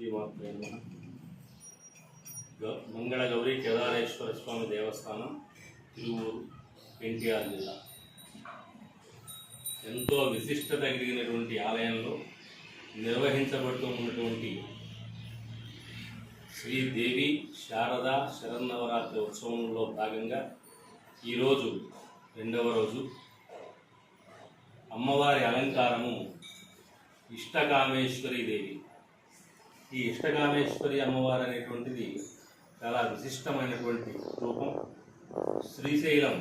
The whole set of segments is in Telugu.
శ్రీమాత్రే మంగళ గౌరీ కేదారేశ్వర స్వామి దేవస్థానం తిరువూరు ఎన్టీఆర్ జిల్లా. ఎంతో విశిష్టత కలిగినటువంటి ఆలయంలో నిర్వహించబడుతూ ఉన్నటువంటి శ్రీదేవి శారద శరన్నవరాత్రి ఉత్సవంలో భాగంగా ఈరోజు రెండవ రోజు అమ్మవారి అలంకారము ఇష్టకామేశ్వరి దేవి ఈ ఇష్టగామేశ్వరి అమ్మవారు అనేటువంటిది చాలా విశిష్టమైనటువంటి రూపం. శ్రీశైలం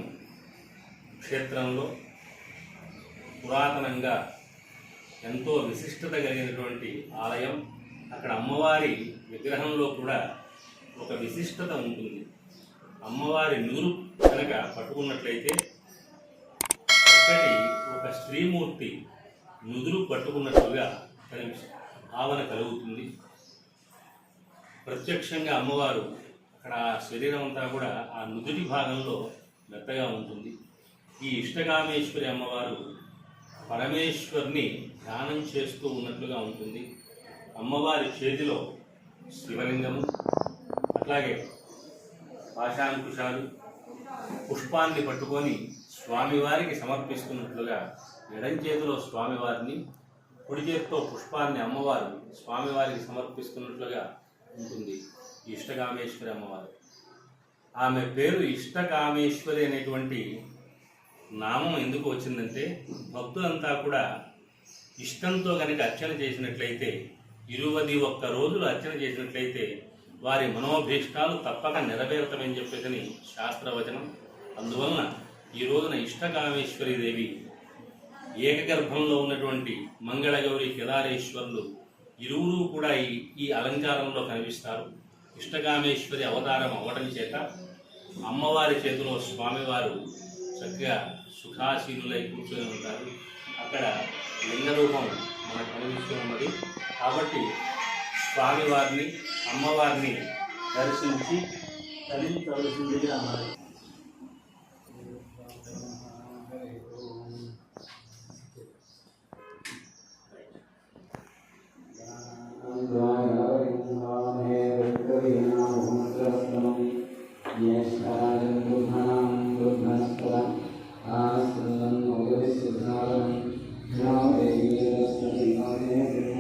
క్షేత్రంలో పురాతనంగా ఎంతో విశిష్టత కలిగినటువంటి ఆలయం. అక్కడ అమ్మవారి విగ్రహంలో కూడా ఒక విశిష్టత ఉంటుంది. అమ్మవారి నూరు కనుక పట్టుకున్నట్లయితే చక్కటి ఒక శ్రీమూర్తి నుదురు పట్టుకున్నట్లుగా కనిపి భావన కలుగుతుంది. ప్రత్యక్షంగా అమ్మవారు అక్కడ ఆ శరీరం అంతా కూడా ఆ నుదుటి భాగంలో మెత్తగా ఉంటుంది. ఈ ఇష్టకామేశ్వరి అమ్మవారు పరమేశ్వర్ని ధ్యానం చేస్తూ ఉన్నట్లుగా ఉంటుంది. అమ్మవారి చేతిలో శివలింగము అట్లాగే పాశాంకుశాలు పుష్పాన్ని పట్టుకొని స్వామివారికి సమర్పిస్తున్నట్లుగా ఎడం చేతిలో స్వామివారిని కుడి చేతితో పుష్పాన్ని అమ్మవారు స్వామివారికి సమర్పిస్తున్నట్లుగా ఉంటుంది. ఇష్టకామేశ్వరి అమ్మవారు. ఆమె పేరు ఇష్టకామేశ్వరి అనేటువంటి నామం ఎందుకు వచ్చిందంటే భక్తులంతా కూడా ఇష్టంతో కనుక అర్చన చేసినట్లయితే ఇరువది ఒక్క రోజులు అర్చన చేసినట్లయితే వారి మనోభీష్టాలు తప్పక నెరవేరుతామని చెప్పేసి శాస్త్రవచనం. అందువలన ఈ రోజున ఇష్టకామేశ్వరి దేవి ఏకగర్భంలో ఉన్నటువంటి మంగళగౌరి కేదారేశ్వరులు ఇరువురు కూడా ఈ ఈ అలంకారంలో కనిపిస్తారు. ఇష్టకామేశ్వరి అవతారం అవ్వటం చేత అమ్మవారి చేతిలో స్వామివారు చక్కగా సుఖాసీనులై కూర్చొని ఉంటారు. అక్కడ లింగ రూపం మనకు కనిపిస్తూ ఉన్నది. కాబట్టి స్వామివారిని అమ్మవారిని దర్శించి తరించవలసిందిగా మరి శ్రీ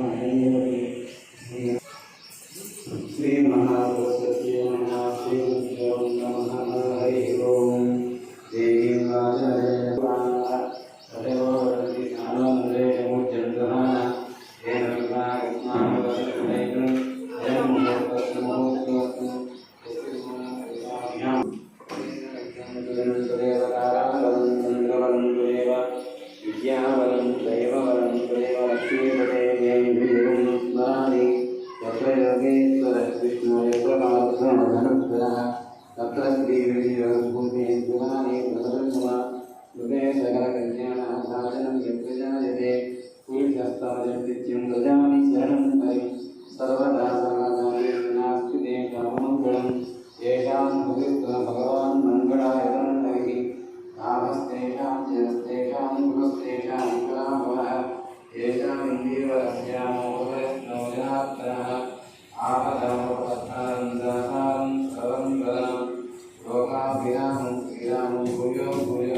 విద్యావరం దైవవరం దేవలక్ష్మీపదేవం స్మరామి ఎత్ర యోగేశ్వర కృష్ణ ఎత్ర కాలకృష్ణనశ్వర తత్ర శ్రీ విజయభూమి ధ్రువాని ప్రసరమ హృదయ సకల కళ్యాణ సాధనం యజ్ఞజాయతే పూజస్తాత్యం ప్రజామి శరణం హరి సర్వదా సమాధానం నాస్తి దేవమంగళం ఏషాం భగవత్ భగవ लोकाभिरामं श्रीरामं भूयो भूयो